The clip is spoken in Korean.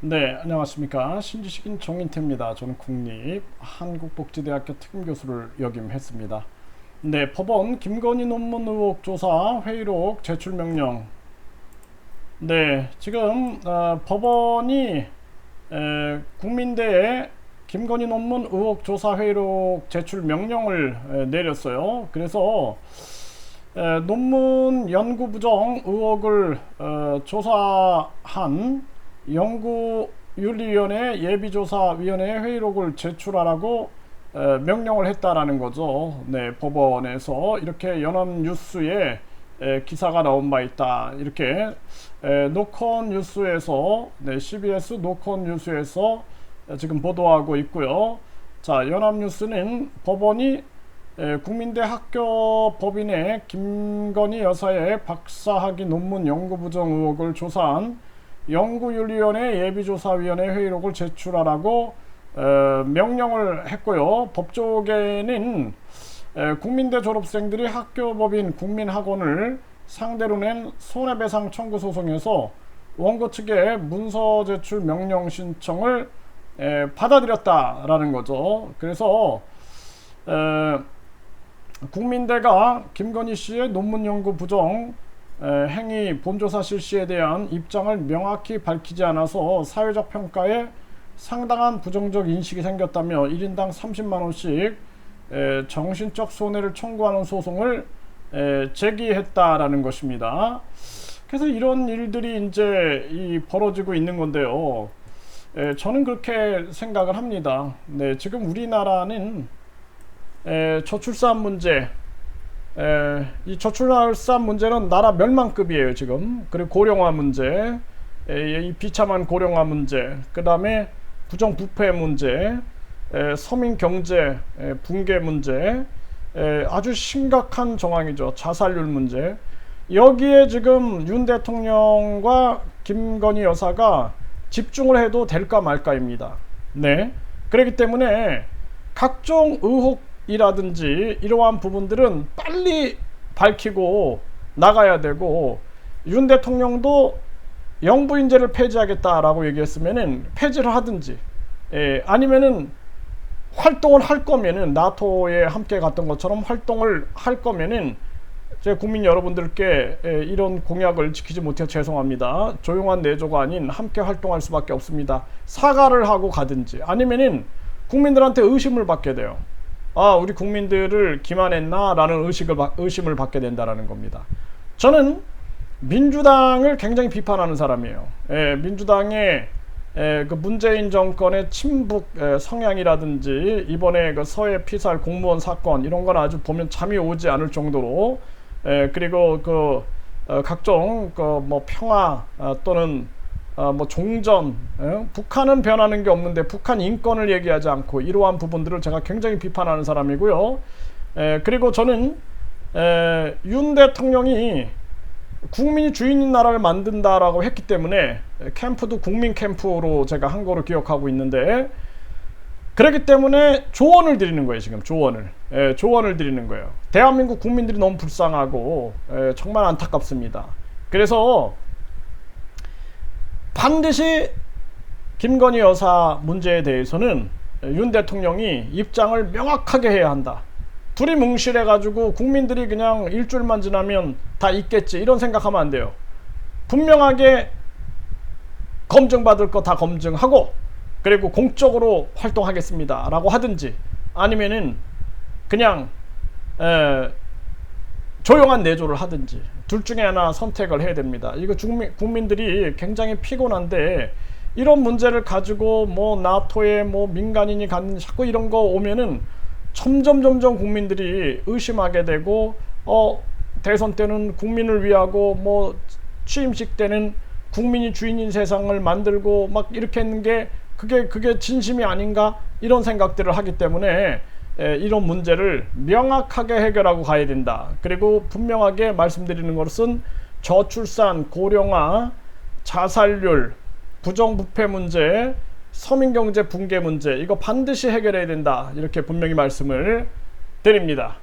네, 안녕하십니까. 신지식인 정인태입니다. 저는 국립 한국복지대학교 특임교수를 역임했습니다. 네, 법원 김건희 논문 의혹 조사 회의록 제출 명령. 네, 지금 어, 법원이 에, 국민대에 김건희 논문 의혹 조사 회의록 제출 명령을 에, 내렸어요. 그래서 에, 논문 연구 부정 의혹을 어, 조사한 연구윤리위원회 예비조사위원회 회의록을 제출하라고 에, 명령을 했다라는 거죠. 네, 법원에서 이렇게 연합뉴스에 에, 기사가 나온 바 있다. 이렇게 에, 노컨 뉴스에서 네, CBS 노컨 뉴스에서 에, 지금 보도하고 있고요. 자, 연합뉴스는 법원이 에, 국민대 학교 법인의 김건희 여사의 박사학위 논문 연구 부정 의혹을 조사한 연구윤리위원회 예비조사위원회 회의록을 제출하라고 에, 명령을 했고요. 법조계는 에, 국민대 졸업생들이 학교법인 국민학원을 상대로 낸 손해배상 청구 소송에서 원고 측의 문서 제출 명령 신청을 에, 받아들였다라는 거죠. 그래서 에, 국민대가 김건희 씨의 논문 연구 부정 에, 행위 본조사 실시에 대한 입장을 명확히 밝히지 않아서 사회적 평가에 상당한 부정적 인식이 생겼다며 1인당 30만 원씩 에, 정신적 손해를 청구하는 소송을 에, 제기했다라는 것입니다. 그래서 이런 일들이 이제 이 벌어지고 있는 건데요. 에, 저는 그렇게 생각을 합니다. 네, 지금 우리나라는 에, 저출산 문제, 에, 이 저출산 문제는 나라 멸망급이에요 지금. 그리고 고령화 문제, 에, 이 비참한 고령화 문제, 그 다음에 부정 부패 문제, 에, 서민 경제 에, 붕괴 문제, 에, 아주 심각한 정황이죠. 자살률 문제. 여기에 지금 윤 대통령과 김건희 여사가 집중을 해도 될까 말까입니다. 네. 그렇기 때문에 각종 의혹 이라든지 이러한 부분들은 빨리 밝히고 나가야 되고 윤 대통령도 영부인제를 폐지하겠다라고 얘기했으면은 폐지를 하든지 예, 아니면은 활동을 할 거면은 나토에 함께 갔던 것처럼 활동을 할 거면은 제 국민 여러분들께 예, 이런 공약을 지키지 못해 죄송합니다. 조용한 내조가 아닌 함께 활동할 수밖에 없습니다. 사과를 하고 가든지 아니면은 국민들한테 의심을 받게 돼요. 아, 우리 국민들을 기만했나라는 의식을 받- 의심을 받게 된다라는 겁니다. 저는 민주당을 굉장히 비판하는 사람이에요. 예, 민주당의 에, 그 문재인 정권의 친북 에, 성향이라든지 이번에 그 서해 피살 공무원 사건 이런 건 아주 보면 잠이 오지 않을 정도로 에, 그리고 그 어, 각종 그 뭐 평화 어, 또는 어, 뭐 종전 에? 북한은 변하는 게 없는데 북한 인권을 얘기하지 않고 이러한 부분들을 제가 굉장히 비판하는 사람이고요. 에, 그리고 저는 에, 윤 대통령이 국민이 주인인 나라를 만든다라고 했기 때문에 캠프도 국민 캠프로 제가 한 거로 기억하고 있는데 그렇기 때문에 조언을 드리는 거예요 지금 조언을 예, 조언을 드리는 거예요 대한민국 국민들이 너무 불쌍하고 예, 정말 안타깝습니다 그래서 반드시 김건희 여사 문제에 대해서는 윤 대통령이 입장을 명확하게 해야 한다 둘이 뭉실해가지고 국민들이 그냥 일주일만 지나면 다 있겠지 이런 생각하면 안 돼요. 분명하게 검증받을 거 다 검증하고 그리고 공적으로 활동하겠습니다라고 하든지 아니면은 그냥 에, 조용한 내조를 하든지 둘 중에 하나 선택을 해야 됩니다. 이거 국민, 국민들이 굉장히 피곤한데 이런 문제를 가지고 뭐 나토에 뭐 민간인이 갖는 자꾸 이런 거 오면은 점점 점점 국민들이 의심하게 되고 어 대선 때는 국민을 위하고 뭐 취임식 때는 국민이 주인인 세상을 만들고 막 이렇게 했는 게 그게 그게 진심이 아닌가 이런 생각들을 하기 때문에 에, 이런 문제를 명확하게 해결하고 가야 된다. 그리고 분명하게 말씀드리는 것은 저출산, 고령화, 자살률, 부정부패 문제, 서민경제 붕괴 문제 이거 반드시 해결해야 된다. 이렇게 분명히 말씀을 드립니다.